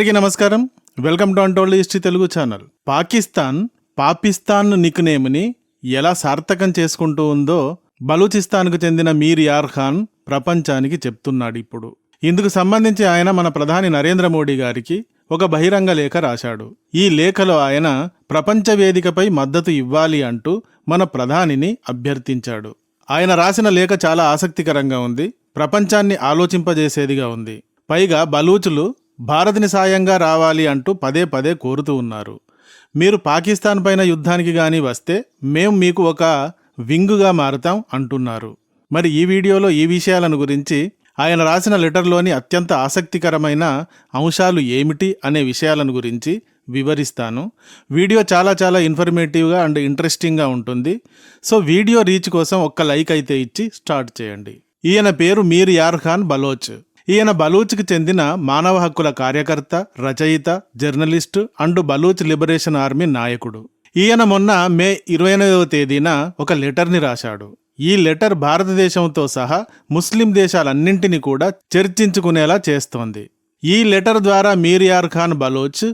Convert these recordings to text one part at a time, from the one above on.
అందరికీ నమస్కారం. Welcome to untold history Telugu channel. Pakistan Pakistan నిక్నేమ్ని ఎలా సార్థకం చేసుకుంటూ ఉందో బలూచిస్తాన్కు చెందిన మీర్ యార్ ఖాన్ ప్రపంచానికి చెప్తున్నాడు ఇప్పుడు. ఇందుకు సంబంధించి ఆయన మన ప్రధాని నరేంద్ర మోడీ గారికి ఒక బహిరంగ లేఖ రాశాడు. ఈ లేఖలో ఆయన ప్రపంచ వేదికపై మద్దతు ఇవ్వాలి అంటూ మన ప్రధానిని అభ్యర్థించాడు. ఆయన రాసిన లేఖ చాలా ఆసక్తికరంగా ఉంది. ప్రపంచాన్ని ఆలోచింపజేసేదిగా ఉంది. పైగా బలూచులు భారత్ని సాయంగా రావాలి అంటూ పదే పదే కోరుతూ ఉన్నారు. మీరు పాకిస్తాన్ పైన యుద్ధానికి కానీ వస్తే మేం మీకు ఒక వింగుగా మారుతాం అంటున్నారు. మరి ఈ వీడియోలో ఈ విషయాలను గురించి ఆయన రాసిన లెటర్లోని అత్యంత ఆసక్తికరమైన అంశాలు ఏమిటి అనే విషయాలను గురించి వివరిస్తాను. వీడియో చాలా చాలా ఇన్ఫర్మేటివ్గా అండ్ ఇంట్రెస్టింగ్గా ఉంటుంది. సో వీడియో రీచ్ కోసం ఒక్క లైక్ అయితే ఇచ్చి స్టార్ట్ చేయండి. ఈయన పేరు మీర్ యార్ ఖాన్ బలోచ్. ఈయన బలూచ్కి చెందిన మానవ హక్కుల కార్యకర్త రచయిత journalist and Baloch liberation army నాయకుడు. ఈయన మొన్న మే ఇరవై ఎనిమిదవ తేదీన ఒక లెటర్ని రాశాడు. ఈ లెటర్ భారతదేశంతో సహా ముస్లిం దేశాలన్నింటినీ కూడా చర్చించుకునేలా చేస్తోంది. ఈ లెటర్ ద్వారా మీర్యార్ ఖాన్ బలోచ్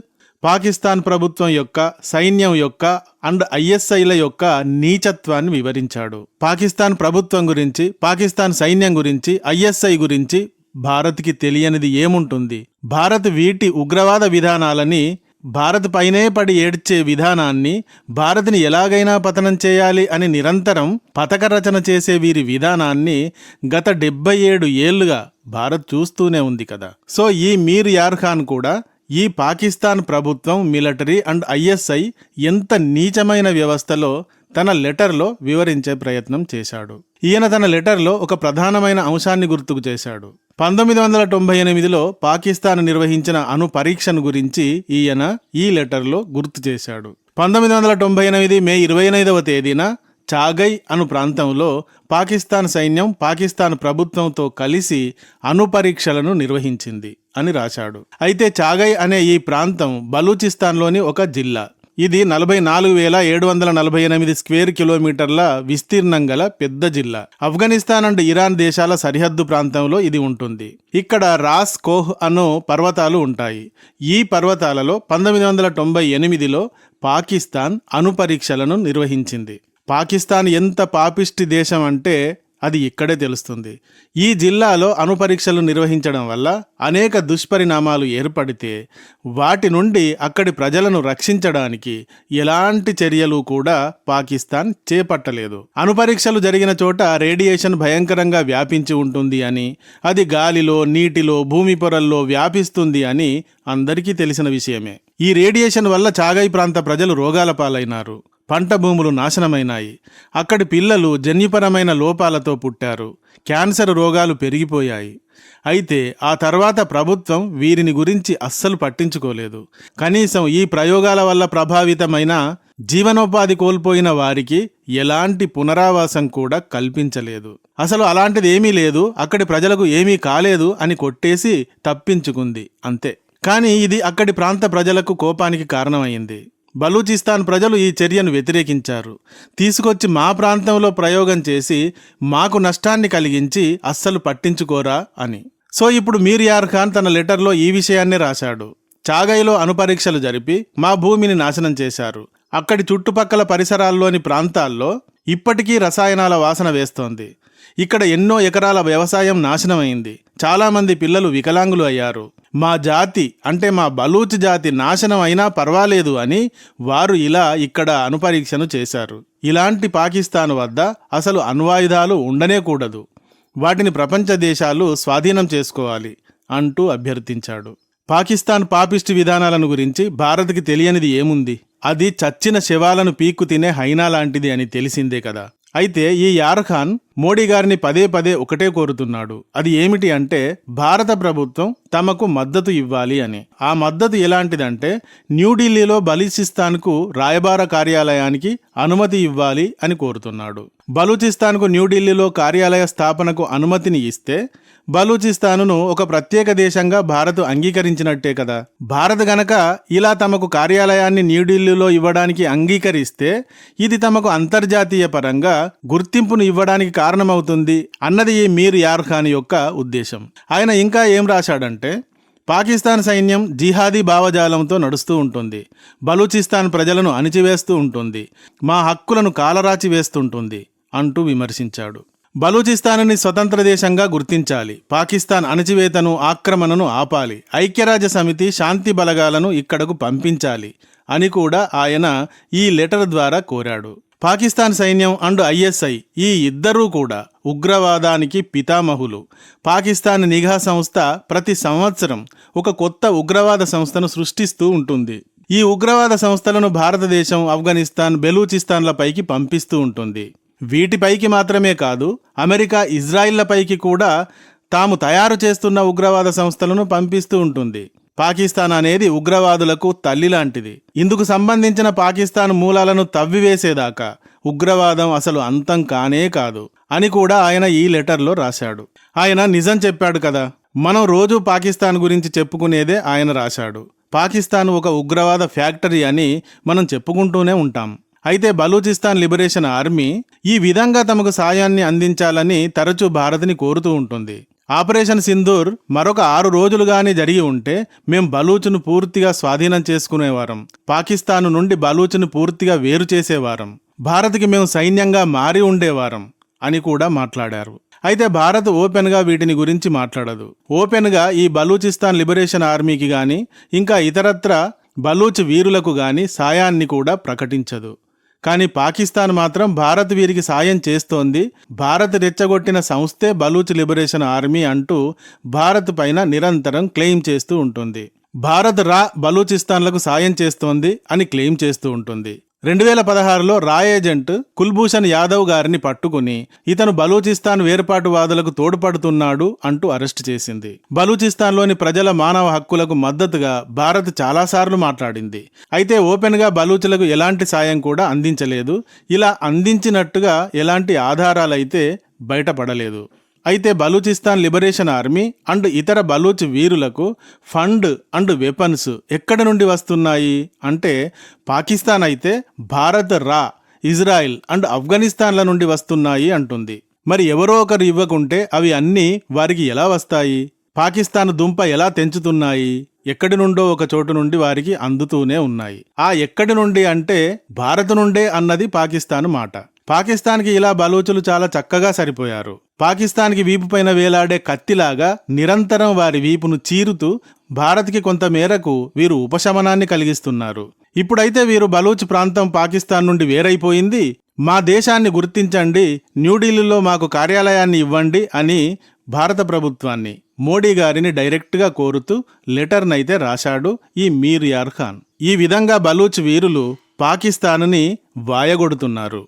పాకిస్తాన్ ప్రభుత్వం యొక్క సైన్యం యొక్క అండ్ ఐఎస్ఐల యొక్క నీచత్వాన్ని వివరించాడు. పాకిస్తాన్ ప్రభుత్వం గురించి పాకిస్తాన్ సైన్యం గురించి ఐఎస్ఐ గురించి భారత్కి తెలియనిది ఏముంటుంది? భారత్ వీటి ఉగ్రవాద విధానాలని భారత్ పైనే పడి ఏడ్చే విధానాన్ని భారత్ని ఎలాగైనా పతనం చేయాలి అని నిరంతరం పథక రచన చేసే వీరి విధానాన్ని గత డెబ్బై ఏడు ఏళ్ళుగా భారత్ చూస్తూనే ఉంది కదా. సో ఈ మీర్ యార్ ఖాన్ కూడా ఈ పాకిస్తాన్ ప్రభుత్వం మిలిటరీ అండ్ ఐఎస్ఐ ఎంత నీచమైన వ్యవస్థలో తన లెటర్లో వివరించే ప్రయత్నం చేశాడు. ఈయన తన లెటర్లో ఒక ప్రధానమైన అంశాన్ని గుర్తుకు చేశాడు. పంతొమ్మిది వందల తొంభై ఎనిమిదిలో పాకిస్తాన్ నిర్వహించిన అణు పరీక్షను గురించి ఈయన ఈ లెటర్లో గుర్తు చేశాడు. పంతొమ్మిది వందల తొంభై ఎనిమిది మే ఇరవై ఎనిమిదవ తేదీన చాగై అను ప్రాంతంలో పాకిస్తాన్ సైన్యం పాకిస్తాన్ ప్రభుత్వంతో కలిసి అణు పరీక్షలను నిర్వహించింది అని రాశాడు. అయితే చాగై అనే ఈ ప్రాంతం బలూచిస్తాన్లోని ఒక జిల్లా. ఇది నలభై నాలుగు వేల ఏడు వందల నలభై ఎనిమిది స్క్వేర్ కిలోమీటర్ల విస్తీర్ణం గల పెద్ద జిల్లా. ఆఫ్ఘనిస్తాన్ అండ్ ఇరాన్ దేశాల సరిహద్దు ప్రాంతంలో ఇది ఉంటుంది. ఇక్కడ రాస్ కోహ్ అను పర్వతాలు ఉంటాయి. ఈ పర్వతాలలో పంతొమ్మిది వందల తొంభై ఎనిమిదిలో పాకిస్తాన్ అణు పరీక్షలను నిర్వహించింది. పాకిస్తాన్ ఎంత పాపిష్టి దేశం అంటే అది ఇక్కడే తెలుస్తుంది. ఈ జిల్లాలో అణుపరీక్షలు నిర్వహించడం వల్ల అనేక దుష్పరిణామాలు ఏర్పడితే వాటి నుండి అక్కడి ప్రజలను రక్షించడానికి ఎలాంటి చర్యలు కూడా పాకిస్తాన్ చేపట్టలేదు. అణుపరీక్షలు జరిగిన చోట రేడియేషన్ భయంకరంగా వ్యాపించి ఉంటుంది అని అది గాలిలో నీటిలో భూమి పొరల్లో వ్యాపిస్తుంది అని అందరికీ తెలిసిన విషయమే. ఈ రేడియేషన్ వల్ల చాగై ప్రాంత ప్రజలు రోగాల పాలైనారు. పంట భూములు నాశనమైనాయి. అక్కడి పిల్లలు జన్యుపరమైన లోపాలతో పుట్టారు. క్యాన్సర్ రోగాలు పెరిగిపోయాయి. అయితే ఆ తర్వాత ప్రభుత్వం వీరిని గురించి అస్సలు పట్టించుకోలేదు. కనీసం ఈ ప్రయోగాల వల్ల ప్రభావితమైన జీవనోపాధి కోల్పోయిన వారికి ఎలాంటి పునరావాసం కూడా కల్పించలేదు. అసలు అలాంటిది ఏమీ లేదు అక్కడి ప్రజలకు ఏమీ కాలేదు అని కొట్టేసి తప్పించుకుంది. అంతే. కానీ ఇది అక్కడి ప్రాంత ప్రజలకు కోపానికి కారణమైంది. బలూచిస్తాన్ ప్రజలు ఈ చర్యను వ్యతిరేకించారు. తీసుకొచ్చి మా ప్రాంతంలో ప్రయోగం చేసి మాకు నష్టాన్ని కలిగించి అస్సలు పట్టించుకోరా అని. సో ఇప్పుడు మీర్యార్ ఖాన్ తన లెటర్లో ఈ విషయాన్నే రాశాడు. చాగైలో అణుపరీక్షలు జరిపి మా భూమిని నాశనం చేశారు. అక్కడి చుట్టుపక్కల పరిసరాల్లోని ప్రాంతాల్లో ఇప్పటికీ రసాయనాల వాసన వేస్తోంది. ఇక్కడ ఎన్నో ఎకరాల వ్యవసాయం నాశనమైంది. చాలామంది పిల్లలు వికలాంగులు అయ్యారు. మా జాతి అంటే మా బలూచ్ జాతి నాశనం అయినా పర్వాలేదు అని వారు ఇలా ఇక్కడ అనుపరీక్షను చేశారు. ఇలాంటి పాకిస్తాన్ వద్ద అసలు అణ్వాయుధాలు ఉండనే కూడదు. వాటిని ప్రపంచ దేశాలు స్వాధీనం చేసుకోవాలి అంటూ అభ్యర్థించాడు. పాకిస్తాన్ పాపిస్ట్ విధానాలను గురించి భారత్కి తెలియనిది ఏముంది? అది చచ్చిన శవాలను పీక్కు తినే హైనా లాంటిది అని తెలిసిందే కదా. అయితే ఈ యార్ఖాన్ మోడీ గారిని పదే పదే ఒకటే కోరుతున్నాడు. అది ఏమిటి అంటే భారత ప్రభుత్వం తమకు మద్దతు ఇవ్వాలి అని. ఆ మద్దతు ఎలాంటిదంటే న్యూఢిల్లీలో బలిసిస్తాన్కు రాయబార కార్యాలయానికి అనుమతి ఇవ్వాలి అని కోరుతున్నాడు. బలూచిస్తాన్కు న్యూఢిల్లీలో కార్యాలయ స్థాపనకు అనుమతిని ఇస్తే బలూచిస్తానును ఒక ప్రత్యేక దేశంగా భారత్ అంగీకరించినట్టే కదా. భారత్ గనక ఇలా తమకు కార్యాలయాన్ని న్యూఢిల్లీలో ఇవ్వడానికి అంగీకరిస్తే ఇది తమకు అంతర్జాతీయ పరంగా గుర్తింపును ఇవ్వడానికి కారణమవుతుంది అన్నది ఈ మీర్ యార్ ఖాన్ యొక్క ఉద్దేశం. ఆయన ఇంకా ఏం రాశాడంటే పాకిస్తాన్ సైన్యం జిహాదీ భావజాలంతో నడుస్తూ ఉంటుంది బలూచిస్తాన్ ప్రజలను అణిచివేస్తూ ఉంటుంది మా హక్కులను కాలరాచి వేస్తుంటుంది అంటూ విమర్శించాడు. బలూచిస్తాన్ని స్వతంత్ర దేశంగా గుర్తించాలి. పాకిస్తాన్ అణచివేతను ఆక్రమణను ఆపాలి. ఐక్యరాజ్య సమితి శాంతి బలగాలను ఇక్కడకు పంపించాలి అని కూడా ఆయన ఈ లెటర్ ద్వారా కోరాడు. పాకిస్తాన్ సైన్యం అండ్ ఐఎస్ఐ ఈ ఇద్దరూ కూడా ఉగ్రవాదానికి పితామహులు. పాకిస్తాన్ నిఘా సంస్థ ప్రతి సంవత్సరం ఒక కొత్త ఉగ్రవాద సంస్థను సృష్టిస్తూ ఉంటుంది. ఈ ఉగ్రవాద సంస్థలను భారతదేశం ఆఫ్ఘనిస్తాన్ బెలూచిస్తాన్లపైకి పంపిస్తూ ఉంటుంది. వీటిపైకి మాత్రమే కాదు అమెరికా ఇజ్రాయిళ్ళపైకి కూడా తాము తయారు చేస్తున్న ఉగ్రవాద సంస్థలను పంపిస్తూ ఉంటుంది. పాకిస్తాన్ అనేది ఉగ్రవాదులకు తల్లి లాంటిది. ఇందుకు సంబంధించిన పాకిస్తాన్ మూలాలను తవ్వివేసేదాకా ఉగ్రవాదం అసలు అంతం కానే కాదు అని కూడా ఆయన ఈ లెటర్లో రాశాడు. ఆయన నిజం చెప్పాడు కదా మనం రోజు పాకిస్తాన్ గురించి చెప్పుకునేదే ఆయన రాశాడు. పాకిస్తాన్ ఒక ఉగ్రవాద ఫ్యాక్టరీ అని మనం చెప్పుకుంటూనే ఉంటాం. అయితే బలూచిస్తాన్ లిబరేషన్ ఆర్మీ ఈ విధంగా తమకు సాయాన్ని అందించాలని తరచూ భారత్ని కోరుతూ ఉంటుంది. ఆపరేషన్ సింధూర్ మరొక ఆరు రోజులుగానే జరిగి ఉంటే మేం బలూచును పూర్తిగా స్వాధీనం చేసుకునేవారం. పాకిస్తాన్ నుండి బలూచును పూర్తిగా వేరు చేసేవారం. భారత్కి మేము సైన్యంగా మారి ఉండేవారం అని కూడా మాట్లాడారు. అయితే భారత్ ఓపెన్గా వీటిని గురించి మాట్లాడదు. ఓపెన్గా ఈ బలూచిస్తాన్ లిబరేషన్ ఆర్మీకి కానీ ఇంకా ఇతరత్ర బలూచ్ వీరులకు గాని సాయాన్ని కూడా ప్రకటించదు. కానీ పాకిస్తాన్ మాత్రం భారత్ వీరికి సాయం చేస్తోంది. భారత్ రెచ్చగొట్టిన సంస్థే బలూచ్ లిబరేషన్ ఆర్మీ అంటూ భారత్ పైన నిరంతరం క్లెయిమ్ చేస్తూ ఉంటుంది. భారత్ రా బలూచిస్తాన్లకు సాయం చేస్తోంది అని క్లెయిమ్ చేస్తూ ఉంటుంది. రెండు వేల పదహారులో రాయ్ ఏజెంట్ కుల్భూషణ్ యాదవ్ గారిని పట్టుకుని ఇతను బలూచిస్తాన్ వేర్పాటువాదులకు తోడ్పడుతున్నాడు అంటూ అరెస్ట్ చేసింది. బలూచిస్తాన్లోని ప్రజల మానవ హక్కులకు మద్దతుగా భారత్ చాలాసార్లు మాట్లాడింది. అయితే ఓపెన్గా బలూచులకు ఎలాంటి సాయం కూడా అందించలేదు. ఇలా అందించినట్టుగా ఎలాంటి ఆధారాలైతే బయటపడలేదు. అయితే బలూచిస్తాన్ లిబరేషన్ ఆర్మీ అండ్ ఇతర బలూచ్ వీరులకు ఫండ్ అండ్ వెపన్స్ ఎక్కడి నుండి వస్తున్నాయి? అంటే పాకిస్తాన్ అయితే భారత్ రా ఇజ్రాయిల్ అండ్ ఆఫ్ఘనిస్తాన్ల నుండి వస్తున్నాయి అంటుంది. మరి ఎవరో ఒకరు ఇవ్వకుంటే అవి అన్నీ వారికి ఎలా వస్తాయి? పాకిస్తాన్ దుంప ఎలా తెంచుతున్నాయి? ఎక్కడి నుండో ఒక చోటు నుండి వారికి అందుతూనే ఉన్నాయి. ఆ ఎక్కడి నుండి అంటే భారత్ నుండే అన్నది పాకిస్తాన్ మాట. పాకిస్తాన్కి ఇలా బలూచులు చాలా చక్కగా సరిపోయారు. పాకిస్తాన్కి వీపు పైన వేలాడే కత్తిలాగా నిరంతరం వారి వీపును చీరుతూ భారత్కి కొంత మేరకు వీరు ఉపశమనాన్ని కలిగిస్తున్నారు. ఇప్పుడైతే వీరు బలూచ్ ప్రాంతం పాకిస్తాన్ నుండి వేరైపోయింది. మా దేశాన్ని గుర్తించండి న్యూఢిల్లీలో మాకు కార్యాలయాన్ని ఇవ్వండి అని భారత ప్రభుత్వాన్ని మోడీ గారిని డైరెక్ట్గా కోరుతూ లెటర్నైతే రాశాడు ఈ మీర్ యార్ ఖాన్. ఈ విధంగా బలూచ్ వీరులు పాకిస్తాన్ని వాయగొడుతున్నారు.